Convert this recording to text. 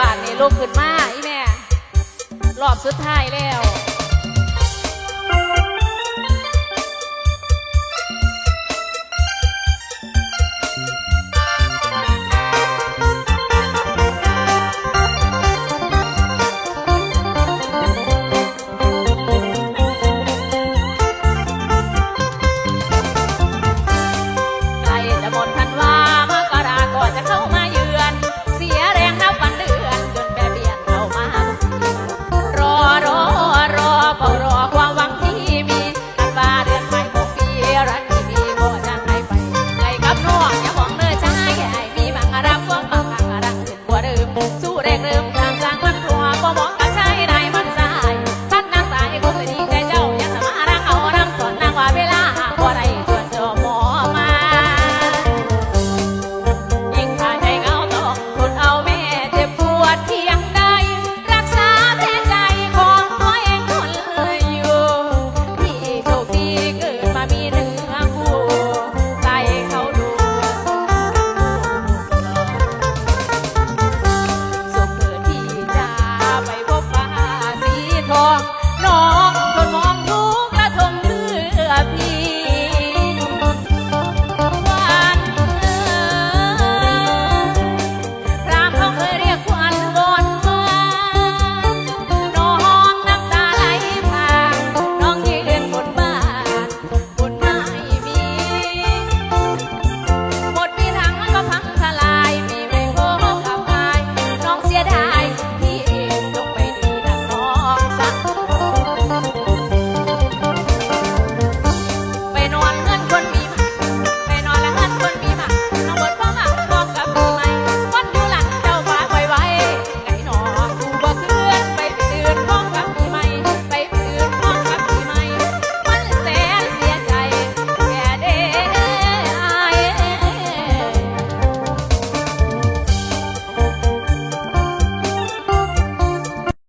บาทนี่ลูขึ้นมาอีแม่รอบสุดท้ายแล้ว মামা